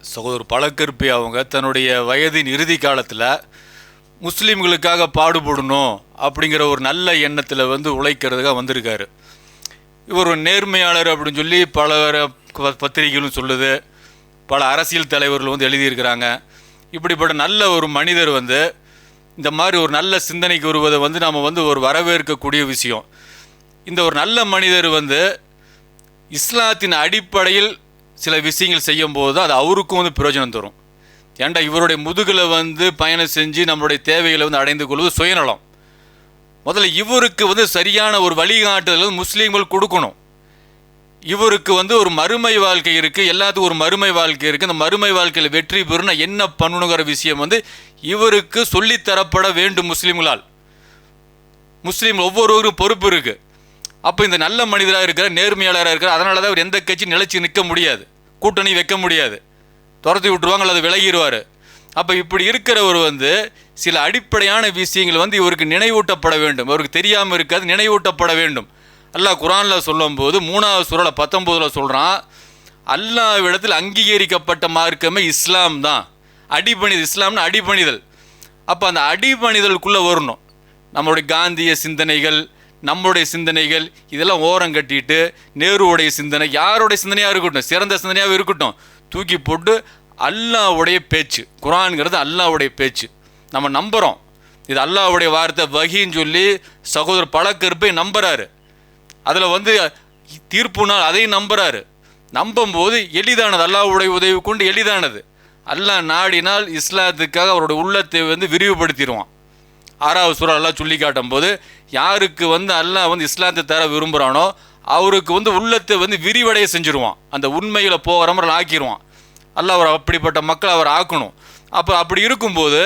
சகோதரர் பழக்கருப்பி அவங்க தன்னுடைய வயதின் இறுதி காலத்தில் முஸ்லீம்களுக்காக பாடுபடணும் அப்படிங்கிற ஒரு நல்ல எண்ணத்தில் வந்து உழைக்கிறதுக்காக வந்திருக்காரு. இவர் ஒரு நேர்மையாளர் அப்படின்னு சொல்லி பல ப- பத்திரிகைகளும் சொல்லுது. பல அரசியல் தலைவர்கள் வந்து எழுதியிருக்கிறாங்க. இப்படிப்பட்ட நல்ல ஒரு மனிதர் வந்து இந்த மாதிரி ஒரு நல்ல சிந்தனைக்கு வருவதை வந்து நாம் வந்து ஒரு வரவேற்கக்கூடிய விஷயம். இந்த ஒரு நல்ல மனிதர் வந்து இஸ்லாத்தின் அடிப்படையில் சில விஷயங்கள் செய்யும்போது அது அவருக்கும் வந்து பிரயோஜனம் தரும். ஏன்டா இவருடைய முதுகில் வந்து பயணம் செஞ்சு நம்மளுடைய தேவைகளை வந்து அடைந்து கொள்வது சுயநலம். முதல்ல இவருக்கு வந்து சரியான ஒரு வழிகாட்டுதல் வந்து முஸ்லீம்கள் கொடுக்கணும். இவருக்கு வந்து ஒரு மறுமை வாழ்க்கை இருக்குது எல்லாத்துக்கும் ஒரு மறுமை வாழ்க்கை இருக்குது அந்த மறுமை வாழ்க்கையில் வெற்றி பெறுனா என்ன பண்ணணுங்கிற விஷயம் வந்து இவருக்கு சொல்லித்தரப்பட வேண்டும் முஸ்லீம்களால். முஸ்லீம் ஒவ்வொருவரும் பொறுப்பு இருக்குது அப்போ இந்த நல்ல மனிதராக இருக்கிற நேர்மையாளராக இருக்கிற அதனால தான் அவர் எந்த கட்சி நிலைச்சி நிற்க முடியாது. கூட்டணி வைக்க முடியாது. துரத்தி விட்டுருவாங்க அல்லது விலகிடுவார் அப்போ இப்படி இருக்கிறவர் வந்து சில அடிப்படையான விஷயங்கள் வந்து இவருக்கு நினைவூட்டப்பட வேண்டும். அவருக்கு தெரியாமல் இருக்காது நினைவூட்டப்பட வேண்டும். அல்லாஹ் குரானில் சொல்லும்போது மூணாவது சுரலை பத்தொம்போதில் சொல்கிறான் அல்லாவிடத்தில் அங்கீகரிக்கப்பட்ட மார்க்கமே இஸ்லாம் தான். அடிபணிதல் இஸ்லாம்னு அடிபணிதல். அப்போ அந்த அடிபணிதலுக்குள்ளே வரணும். நம்மளுடைய காந்திய சிந்தனைகள் நம்மளுடைய சிந்தனைகள் இதெல்லாம் ஓரம் கட்டிட்டு நேருவுடைய சிந்தனை யாருடைய சிந்தனையாக இருக்கட்டும் சிறந்த சிந்தனையாக இருக்கட்டும் தூக்கி போட்டு அல்லாஹ்வுடைய பேச்சு குரான்ங்கிறது அல்லாவுடைய பேச்சு. நம்ம நம்புகிறோம் இது அல்லாவுடைய வார்த்தை வகின்னு சொல்லி சகோதரர் பழக்கருப்பை நம்புகிறாரு அதில் வந்து தீர்ப்பு நாள் அதையும் நம்புகிறாரு நம்பும்போது எளிதானது அல்லாஹ்வுடைய உதவி கொண்டு எளிதானது. அல்லாஹ் நாடினால் இஸ்லாத்துக்காக அவருடைய உள்ளத்தை வந்து விரிவுபடுத்திடுவான். ஆறாவது சூறா அல்லாஹ் சொல்லி காட்டும் போது யாருக்கு வந்து அல்லாஹ் வந்து இஸ்லாத்தை தர விரும்புகிறானோ அவருக்கு வந்து உள்ளத்தை வந்து விரிவடைய செஞ்சுருவான். அந்த உண்மையில் போகிற மாதிரி ஆக்கிடுவான் அல்லாஹ் அவர் அப்படிப்பட்ட மக்களை அவர் ஆக்கணும். அப்போ அப்படி இருக்கும்போது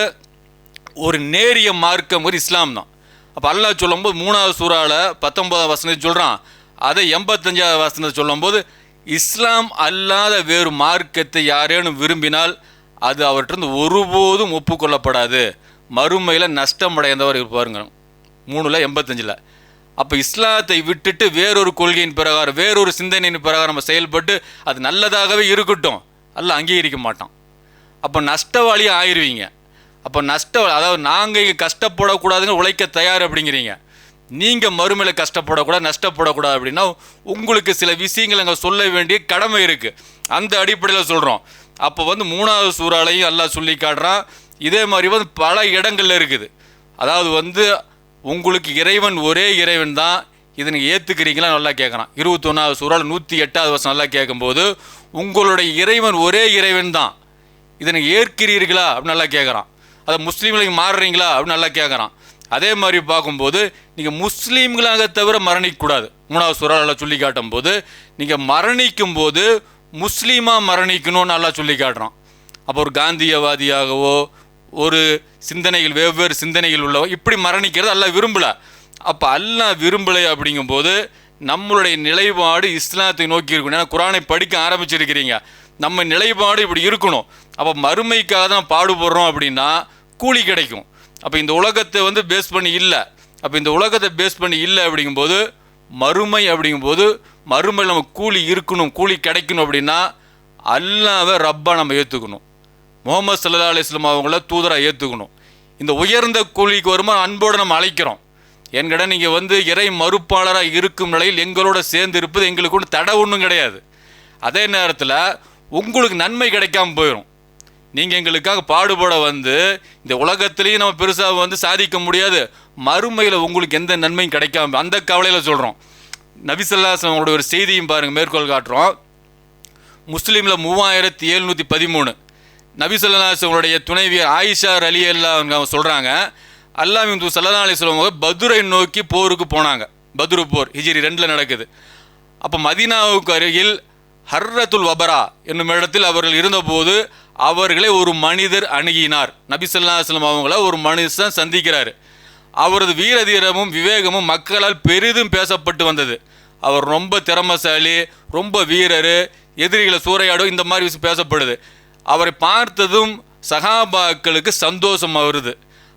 ஒரு நேரிய மார்க்கம் ஒரு இஸ்லாம் தான். அப்போ அல்லாஹ் சொல்லும்போது மூணாவது சூறாவில் பத்தொன்பதாம் வசனத்தை சொல்கிறான் அதை எண்பத்தஞ்சாவது வசனத்தை சொல்லும்போது இஸ்லாம் அல்லாத வேறு மார்க்கத்தை யாரேனும் விரும்பினால் அது அவர்கிட்ட ஒருபோதும் ஒப்புக்கொள்ளப்படாது. மறுமையில் நஷ்டம் அடைந்தவர் இருப்பாருங்க மூணில் எண்பத்தஞ்சில். அப்போ இஸ்லாத்தை விட்டுட்டு வேறொரு கொள்கையின் பிரகாரம் வேறொரு சிந்தனையின் பிரகாரம் நம்ம செயல்பட்டு அது நல்லதாகவே இருக்கட்டும். அல்ல அங்கீகரிக்க மாட்டோம் அப்போ நஷ்டவாளியாக ஆயிருவீங்க. அப்போ நஷ்ட அதாவது நாங்கள் இங்கே கஷ்டப்படக்கூடாதுங்க உழைக்க தயார் அப்படிங்கிறீங்க. நீங்கள் மறுமையில் கஷ்டப்படக்கூடாது நஷ்டப்படக்கூடாது அப்படின்னா உங்களுக்கு சில விஷயங்கள் அங்கே சொல்ல வேண்டிய கடமை இருக்குது அந்த அடிப்படையில் சொல்கிறோம் அப்போ வந்து மூணாவது சூறாலையும் எல்லாம் சொல்லி காட்டுறான். இதே மாதிரி வந்து பல இடங்கள்ல இருக்குது. அதாவது வந்து உங்களுக்கு இறைவன் ஒரே இறைவன் தான். இதை நீங்கள் ஏற்றுக்கிறீங்களா நல்லா கேட்குறான் இருபத்தொன்னாவது சூறால் நூற்றி எட்டாவது வருஷம் நல்லா கேட்கும்போது உங்களுடைய இறைவன் ஒரே இறைவன் தான். இதை நீங்கள் ஏற்கிறீர்களா? அப்படின்னு நல்லா கேட்குறான் அதை முஸ்லீம்களுக்கு மாறுறீங்களா? அப்படின்னு நல்லா கேட்குறான் அதே மாதிரி பார்க்கும்போது நீங்கள் முஸ்லீம்களாக தவிர மரணிக்கக்கூடாது. மூணாவது சுறாவில் சொல்லி காட்டும் போது நீங்கள் மரணிக்கும் போது முஸ்லீமாக மரணிக்கணும்னு நல்லா சொல்லி காட்டுறான். அப்போ ஒரு காந்தியவாதியாகவோ ஒரு சிந்தனைகள் வெவ்வேறு சிந்தனைகள் உள்ளவோ இப்படி மரணிக்கிறது அல்ல விரும்பல. அப்போ அல்லா விரும்பலை அப்படிங்கும்போது நம்மளுடைய நிலைப்பாடு இஸ்லாத்தை நோக்கி இருக்கணும். ஏன்னா குரானை படிக்க ஆரம்பிச்சிருக்கிறீங்க. நம்ம நிலைப்பாடு இப்படி இருக்கணும். அப்போ மறுமைக்காக தான் பாடுபடுறோம் அப்படின்னா கூலி கிடைக்கும். அப்போ இந்த உலகத்தை வந்து பேஸ் பண்ணி இல்லை. அப்போ இந்த உலகத்தை பேஸ் பண்ணி இல்லை அப்படிங்கும்போது மறுமை அப்படிங்கும்போது மறுமையில் நம்ம கூலி இருக்கணும் கூலி கிடைக்கணும் அப்படின்னா அல்லாவை ரப்பாக நம்ம ஏற்றுக்கணும் முகமது சல்லா அலிஸ்லாம் அவங்கள தூதராக ஏற்றுக்கணும் இந்த உயர்ந்த கூலிக்கு வருமா அன்போடு நம்ம அழைக்கிறோம். என்கிட்ட நீங்கள் வந்து இறை மறுப்பாளராக இருக்கும் நிலையில் எங்களோட சேர்ந்து இருப்பது எங்களுக்கு ஒன்று தடை ஒன்றும் கிடையாது. அதே நேரத்தில் உங்களுக்கு நன்மை கிடைக்காம போயிடும் நீங்கள் எங்களுக்காக பாடுபட வந்து இந்த உலகத்துலேயும் நம்ம பெருசாக வந்து சாதிக்க முடியாது. மறுமையில் உங்களுக்கு எந்த நன்மையும் கிடைக்காம அந்த கவலையில் சொல்கிறோம் நபிசல்லாஸ் அவங்களோட ஒரு செய்தியும் பாருங்கள் மேற்கோள் காட்டுறோம். முஸ்லீமில் மூவாயிரத்தி எழுநூற்றி பதிமூணு. நபிசல்லாசவங்களுடைய துணைவியர் ஆயிஷா அலி அல்லா அவங்க சொல்கிறாங்க அல்லாமின் தூ சல்லா அலிஸ்லாம் அவங்க பதுரை நோக்கி போருக்கு போனாங்க. பதுரு போர் ஹிஜிரி ரெண்டில் நடக்குது. அப்போ மதீனாவுக்கு அருகில் ஹர்ரத்துல் வபரா என்னும் இடத்தில் அவர்கள் இருந்தபோது அவர்களை ஒரு மனிதர் அணுகினார். நபிசல்லாஸ்லம் அவங்கள ஒரு மனுஷன் சந்திக்கிறார். அவரது வீரதீரமும் விவேகமும் மக்களால் பெரிதும் பேசப்பட்டு வந்தது. அவர் ரொம்ப திறமசாலி ரொம்ப வீரர் எதிரிகளை சூறையாடும் இந்த மாதிரி விஷயம் பேசப்படுது. அவரை பார்த்ததும் சகாபாக்களுக்கு சந்தோஷம் வருது.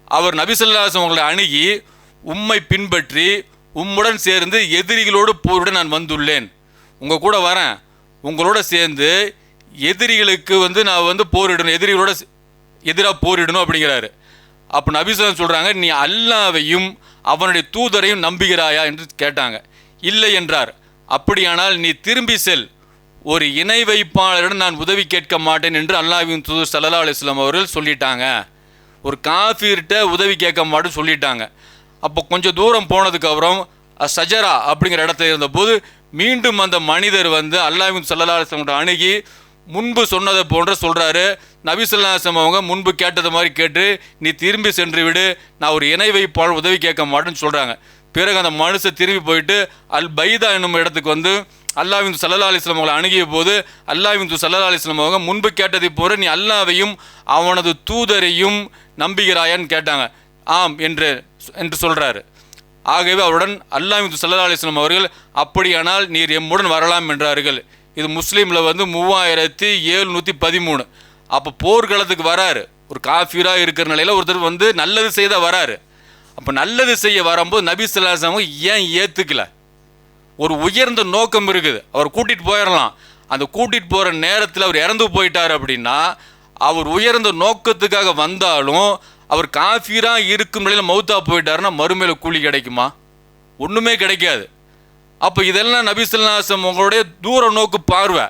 அவர் நபிசல்லாசம் அவங்களை அணுகி உம்மை பின்பற்றி உம்முடன் சேர்ந்து எதிரிகளோடு போரிட நான் வந்துள்ளேன். உங்கள் கூட வரேன். உங்களோட சேர்ந்து எதிரிகளுக்கு வந்து நான் வந்து போரிடணும். எதிரிகளோட எதிராக போரிடணும் அப்படிங்கிறாரு. அப்போ நபிசலம் சொல்கிறாங்க நீ அல்லாவையும் அவனுடைய தூதரையும் நம்புகிறாயா? என்று கேட்டாங்க. இல்லை என்றார். அப்படியானால் நீ திரும்பி செல். ஒரு இணை வைப்பாளரிடம் நான் உதவி கேட்க மாட்டேன் என்று அல்லாஹ்வின் தூதர் சல்லா அலிஸ்லாம் அவர்கள் சொல்லிட்டாங்க. ஒரு காஃபீர்கிட்ட உதவி கேட்க மாட்டேன்னு சொல்லிட்டாங்க. அப்போ கொஞ்சம் தூரம் போனதுக்கப்புறம் சஜரா அப்படிங்கிற இடத்துல இருந்தபோது மீண்டும் அந்த மனிதர் வந்து அல்லாவின் சல்லா அலிஸ்லாம்கிட்ட அணுகி முன்பு சொன்னதை போன்ற சொல்கிறாரு நபிசுல்லாசம் அவங்க முன்பு கேட்டது மாதிரி கேட்டு நீ திரும்பி சென்று விடு. நான் ஒரு இணை வைப்பாளர் உதவி கேட்க மாட்டேன்னு சொல்கிறாங்க பிறகு அந்த மனுஷன் திரும்பி போயிட்டு அல் பைதா என்னும் இடத்துக்கு வந்து அல்லாவின் சல்லா அலிஸ்லாம் அவங்களை அணுகிய போது அல்லாவின் சல்லா அலிஸ்லாம் அவங்க முன்பு கேட்டதை போல நீ அல்லாவையும் அவனது தூதரையும் நம்புகிறாயான்னு கேட்டாங்க. ஆம் என்று என்று சொல்கிறாரு ஆகவே அவருடன் அல்லாஹ் சல்லா அலிஸ்லாம் அவர்கள் அப்படியானால் நீர் எம்முடன் வரலாம் என்றார்கள். இது முஸ்லீமில் வந்து மூவாயிரத்தி ஏழ்நூற்றி பதிமூணு. அப்போ போர்க்களத்துக்கு வராரு. ஒரு காஃபீராக இருக்கிற நிலையில் ஒருத்தர் வந்து நல்லது செய்த வராரு. அப்போ நல்லது செய்ய வரும்போது நபி சொல்லாசம் ஏன் ஏற்றுக்கல ஒரு உயர்ந்த நோக்கம் இருக்குது. அவர் கூட்டிகிட்டு போயிடலாம் அந்த கூட்டிகிட்டு போகிற நேரத்தில் அவர் இறந்து போயிட்டார் அப்படின்னா அவர் உயர்ந்த நோக்கத்துக்காக வந்தாலும் அவர் காஃபீராக இருக்கும் நிலையில் மௌத்தா போயிட்டாருன்னா மறுமையில் கூலி கிடைக்குமா? ஒன்றுமே கிடைக்காது. அப்போ இதெல்லாம் நபிசுல்லாசம் உங்களுடைய தூர நோக்கு பார்வை.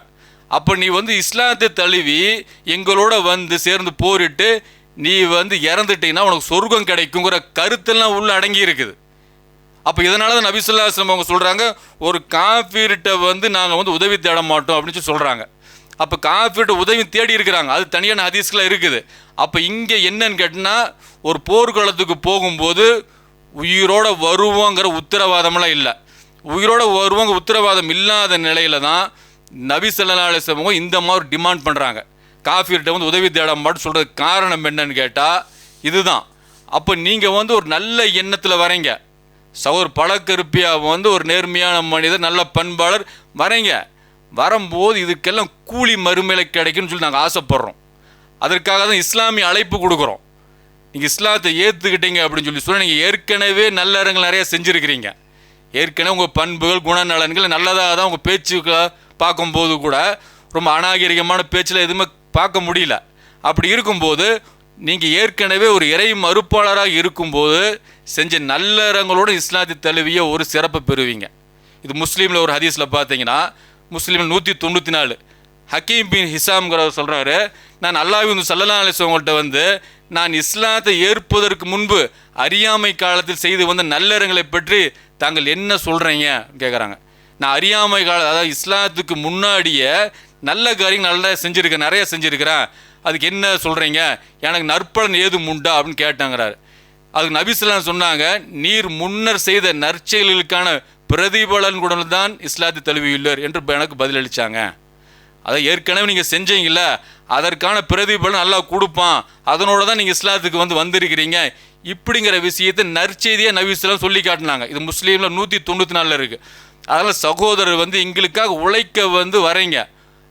அப்போ நீ வந்து இஸ்லாத்தை தழுவி எங்களோட வந்து சேர்ந்து போரிட்டு நீ வந்து இறந்துட்டீங்கன்னா உனக்கு சொர்க்கம் கிடைக்குங்கிற கருத்தெல்லாம் உள்ள அடங்கி இருக்குது. அப்போ இதனால தான் நபிசுல்லாஸ்லம் அவங்க சொல்கிறாங்க ஒரு காஃபீர்கிட்ட வந்து நாங்கள் வந்து உதவி தேட மாட்டோம் அப்படின்னு சொல்லி சொல்கிறாங்க அப்போ காஃபீர்கிட்ட உதவி தேடி இருக்கிறாங்க. அது தனியான ஹதீஸ்லாம் இருக்குது. அப்போ இங்கே என்னன்னு கேட்டால் ஒரு போர்க்களத்துக்கு போகும்போது உயிரோட வருவோங்கிற உத்தரவாதமெல்லாம் இல்லை. உயிரோட வருவோங்க உத்தரவாதம் இல்லாத நிலையில தான் நபி ஸல்லல்லாஹு இந்த மாதிரி டிமாண்ட் பண்ணுறாங்க காஃபிர்கிட்ட வந்து உதவி தேட மாட்டேன்னு சொல்கிறதுக்கு காரணம் என்னன்னு கேட்டால் இதுதான். அப்போ நீங்கள் வந்து ஒரு நல்ல எண்ணத்தில் வரீங்க. சவர் பழக்கருப்பியா வந்து ஒரு நேர்மையான மனிதர் நல்ல பண்பாளர். வரீங்க. வரும்போது இதுக்கெல்லாம் கூலி மறுமலை கிடைக்கும்னு சொல்லி நாங்கள் ஆசைப்படுறோம். அதற்காக தான் இஸ்லாமிய அழைப்பு கொடுக்குறோம். நீங்கள் இஸ்லாத்தை ஏற்றுக்கிட்டீங்க அப்படின்னு சொல்லி சொன்னால் நீங்கள் ஏற்கனவே நல்ல இடங்கள் நிறைய செஞ்சுருக்கிறீங்க. ஏற்கனவே உங்கள் பண்புகள் குணநலன்கள் நல்லதாக தான் உங்கள் பேச்சுக்களை பார்க்கும்போது கூட ரொம்ப அநாகரிகமான பேச்சில் எதுவுமே பார்க்க முடியல. அப்படி இருக்கும்போது நீங்கள் ஏற்கனவே ஒரு இறை மறுப்பாளராக இருக்கும்போது செஞ்ச நல்லறங்களோடு இஸ்லாத்தை தழுவிய ஒரு சிறப்பை பெறுவீங்க. இது முஸ்லீமில் ஒரு ஹதீஸில் பார்த்தீங்கன்னா முஸ்லீமில் நூற்றி தொண்ணூற்றி நாலு. ஹக்கீம் பின் ஹிசாம்ங்கிறவர் சொல்கிறாரு நான் அல்லாஹ் சல்லல்லா அலிஸ்வங்கள்ட்ட வந்து நான் இஸ்லாத்தை ஏற்பதற்கு முன்பு அறியாமை காலத்தில் செய்து வந்த நல்லறங்களை பற்றி தாங்கள் என்ன சொல்கிறீங்க கேட்குறாங்க நான் அறியாமை கால அதாவது இஸ்லாத்துக்கு முன்னாடியே நல்ல காரியம் நல்லா செஞ்சுருக்கேன் நிறைய செஞ்சுருக்கிறேன். அதுக்கு என்ன சொல்கிறீங்க எனக்கு நற்பலன் ஏதும் உண்டா அப்படின்னு கேட்டாங்கிறாரு. அதுக்கு நபிஸ்லாம் சொன்னாங்க நீர் முன்னர் செய்த நற்செயல்களுக்கான பிரதிபலன் கூட தான் இஸ்லாத்தை தழுவியுள்ளார் என்று எனக்கு பதிலளித்தாங்க அதை ஏற்கனவே நீங்கள் செஞ்சீங்கல்ல அதற்கான பிரதிபலன் நல்லா கொடுப்பான். அதனோட தான் நீங்கள் இஸ்லாத்துக்கு வந்து வந்திருக்கிறீங்க. இப்படிங்கிற விஷயத்தை நற்செய்தியாக நபிஸ்லாம் சொல்லி காட்டினாங்க. இது முஸ்லீமில் நூற்றி தொண்ணூற்றி நாலில் இருக்குது அதனால் சகோதரர் வந்து எங்களுக்காக உழைக்க வந்து வரீங்க.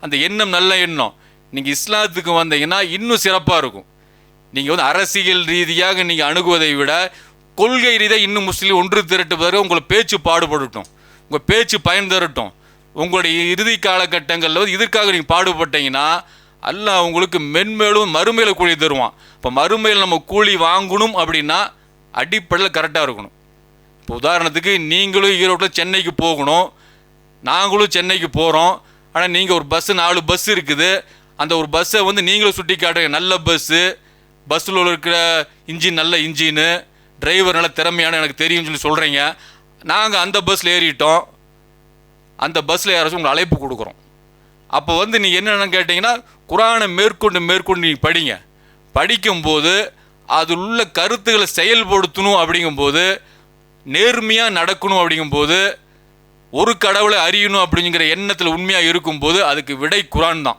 அந்த எண்ணம் நல்ல எண்ணம். நீங்கள் இஸ்லாத்துக்கு வந்தீங்கன்னா இன்னும் சிறப்பாக இருக்கும். நீங்கள் வந்து அரசியல் ரீதியாக நீங்கள் அணுகுவதை விட கொள்கை ரீதியாக இன்னும் முஸ்லீம் ஒன்று திரட்டுவதற்கு உங்களை பேச்சு பாடுபடட்டும். உங்கள் பேச்சு பயன் தரட்டும். உங்களுடைய இறுதி காலகட்டங்களில் வந்து இதற்காக நீங்கள் பாடுபட்டீங்கன்னா அல்லாஹ் உங்களுக்கு மென்மேலும் மறுமையில் கூலி தருவான். இப்போ மறுமையில் நம்ம கூலி வாங்கணும் அப்படின்னா அடிப்படையில் கரெக்டாக இருக்கணும். இப்போ உதாரணத்துக்கு நீங்களும் ஈரோட்டில் சென்னைக்கு போகணும். நாங்களும் சென்னைக்கு போகிறோம் ஆனால் நீங்கள் ஒரு பஸ்ஸு நாலு பஸ் இருக்குது. அந்த ஒரு பஸ்ஸை வந்து நீங்களும் சுட்டி காட்டுங்க. நல்ல பஸ்ஸு பஸ்ஸில் இருக்கிற இன்ஜின் நல்ல இன்ஜினு டிரைவர் நல்ல திறமையான எனக்கு தெரியும்னு சொல்லி சொல்கிறீங்க நாங்கள் அந்த பஸ்ஸில் ஏறிட்டோம். அந்த பஸ்ஸில் யாராச்சும் உங்களுக்கு அழைப்பு கொடுக்குறோம். அப்போ வந்து நீங்கள் என்னென்னு கேட்டிங்கன்னா குரானை மேற்கொண்டு மேற்கொண்டு நீங்கள் படிங்க. படிக்கும்போது அதில் உள்ள கருத்துக்களை செயல்படுத்தணும் அப்படிங்கும்போது நேர்மையாக நடக்கணும் அப்படிங்கும்போது ஒரு கடவுளை அறியணும் அப்படிங்கிற எண்ணத்தில் உண்மையாக இருக்கும்போது அதுக்கு விடை குரான் தான்.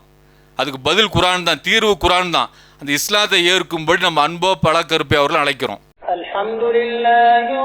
அதுக்கு பதில் குரான் தான் தீர்வு குரான் தான். அந்த இஸ்லாத்தை ஏற்கும்படி நம்ம அன்போ பழக்கருப்பை அவர்கள் அழைக்கிறோம். அலமதுல்லாஹி